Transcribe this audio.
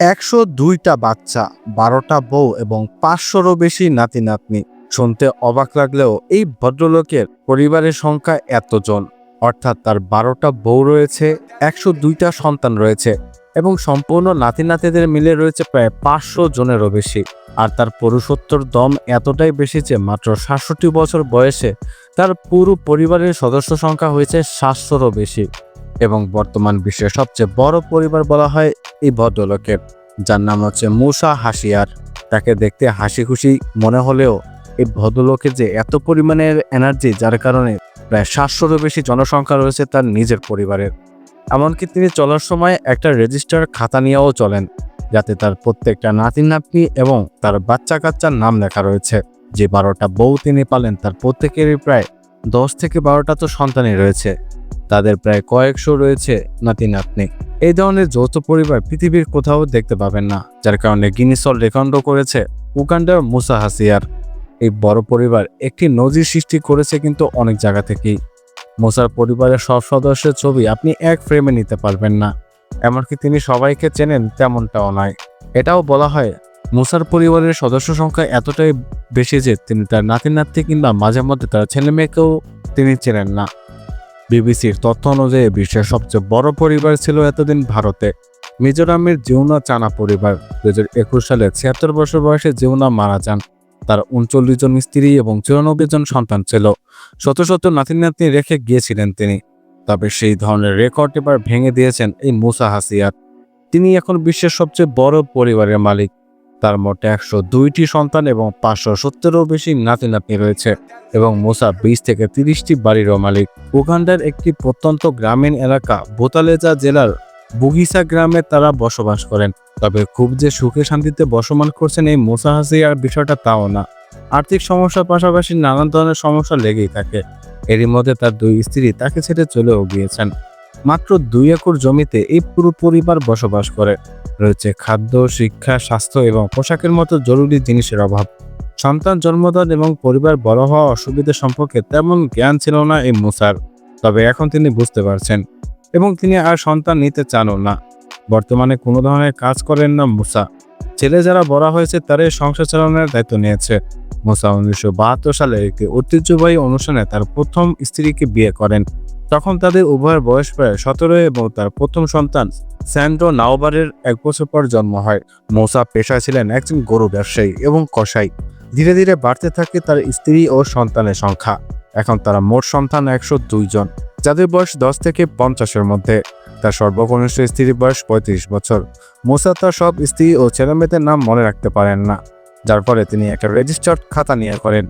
একশো দুইটা বাচ্চা, বারোটা বউ এবং পাঁচশোরও বেশি নাতি নাতনি শুনতে অবাক লাগলেও এই ভদ্রলোকের পরিবারের সংখ্যা এতজন। অর্থাৎ তার বারোটা বউ রয়েছে, একশো দুইটা সন্তান রয়েছে এবং সম্পূর্ণ নাতি নাতিদের মিলে রয়েছে প্রায় পাঁচশো জনেরও বেশি। আর তার পুরুষোত্তর দম এতটাই বেশি যে মাত্র সাতষট্টি বছর বয়সে তার পুরো পরিবারের সদস্য সংখ্যা হয়েছে সাতশোরও বেশি। এবং বর্তমান বিশ্বের সবচেয়ে বড় পরিবার বলা হয় এই ভদ্রলোকের যার নাম হচ্ছে মুসা হাসিয়ার তাকে দেখতে হাসি খুশি মনে হলেও এই ভদ্রলোকের যে এত পরিমাণের এনার্জি যার কারণে প্রায় সাতশোরও বেশি জনসংখ্যা রয়েছে তার নিজের পরিবারের। এমনকি তিনি চলার সময় একটা রেজিস্টার খাতা নিয়েও চলেন, যাতে তার প্রত্যেকটা নাতি নাতনি এবং তার বাচ্চা কাচ্চার নাম লেখা রয়েছে। যে বারোটা বউ তিনি পালেন, তার প্রত্যেকেরই প্রায় দশ থেকে বারোটা তো সন্তানই রয়েছে। তাদের প্রায় কয়েকশো রয়েছে নাতি নাতনি। এই ধরনের যৌথ পরিবার পৃথিবীর কোথাও দেখতে পাবেন না, যার কারণে গিনিসল রেকর্ড করেছে উগান্ডার মুসা হাসিয়ার। এই বড় পরিবার একটি নজির সৃষ্টি করেছে কিন্তু অনেক জায়গা থেকেই। মোসার পরিবারের সব সদস্যের ছবি আপনি এক ফ্রেমে নিতে পারবেন না। এমনকি তিনি সবাইকে চেনেন তেমনটাও নয়। এটাও বলা হয় মুসার পরিবারের সদস্য সংখ্যা এতটাই বেশি যে তিনি তার নাতি নাতি কিংবা মাঝে মধ্যে তার ছেলে মেয়েকেও তিনি চেনেন না। বিবিসির তথ্য অনুযায়ী বিশ্বের সবচেয়ে বড় পরিবার ছিল এতদিন ভারতে। মিজোরামের জিউনা চানা পরিবার। দু হাজার একুশ সালে ছিয়াত্তর বছর বয়সে জিউনা মারা যান। তার উনচল্লিশ জন স্ত্রী এবং চুরানব্বই জন সন্তান ছিল। শত শত নাতি নাতনি রেখে গিয়েছিলেন তিনি। তবে সেই ধরনের রেকর্ড এবার ভেঙে দিয়েছেন এই মুসা হাসিয়ার। তিনি এখন বিশ্বের সবচেয়ে বড় পরিবারের মালিক। তার মোটে একশো দুইটি সন্তান এবং পাঁচশো সত্তরেরও বেশি নাতি নাতনি রয়েছে এবং মুসা বিশ থেকে তিরিশটি বাড়িরও মালিক। উগান্ডার একটি প্রত্যন্ত গ্রামীণ এলাকা বোতালেজা জেলার বুগিসা গ্রামে তারা বসবাস করেন। তবে খুব যে সুখে শান্তিতে বসবাস করছেন এই মুসা হাসিয়ার বিষয়টা তাও না। আর্থিক সমস্যার পাশাপাশি নানান ধরনের সমস্যা লেগেই থাকে। এরই মধ্যে তার দুই স্ত্রী তাকে ছেড়ে চলেও গিয়েছেন। মাত্র দুই একর জমিতে এই পুরো পরিবার বসবাস করে। রয়েছে খাদ্য, শিক্ষা, স্বাস্থ্য এবং পোশাকের মতো জরুরি জিনিসের অভাব। সন্তান জন্মদান এবং পরিবার বড় হওয়া অসুবিধা সম্পর্কে তেমন জ্ঞান ছিল না এই মুসার, তবে এখন তিনি বুঝতে পারছেন এবং তিনি আর সন্তান নিতে চানও না। বর্তমানে কোনো ধরনের কাজ করেন না মুসা। ছেলে যারা বড় হয়েছে তারাই সংসার চালানোর দায়িত্ব নিয়েছে। মুসা উনিশশো বাহাত্তর সালে একটি ঐতিহ্যবাহী অনুষ্ঠানে তার প্রথম স্ত্রীকে বিয়ে করেন। তখন তাদের উভয়ের বয়স প্রায় সতেরো এবং তার প্রথম সন্তান স্যান্ড্রো নাওবারের এক বছর পর জন্ম হয়। মোসা পেশায় ছিলেন একজন গরু ব্যবসায়ী এবং কসাই। ধীরে ধীরে বাড়তে থাকে তার স্ত্রী ও সন্তানের সংখ্যা। এখন তারা মোট সন্তান একশো দুই জন, যাদের বয়স দশ থেকে পঞ্চাশের মধ্যে। তার সর্বকনিষ্ঠ স্ত্রীর বয়স পঁয়ত্রিশ বছর। মোসা তার সব স্ত্রী ও ছেলেমেয়েদের নাম মনে রাখতে পারেন না, যার ফলে তিনি একটা রেজিস্টার্ড খাতা নিয়ে করেন।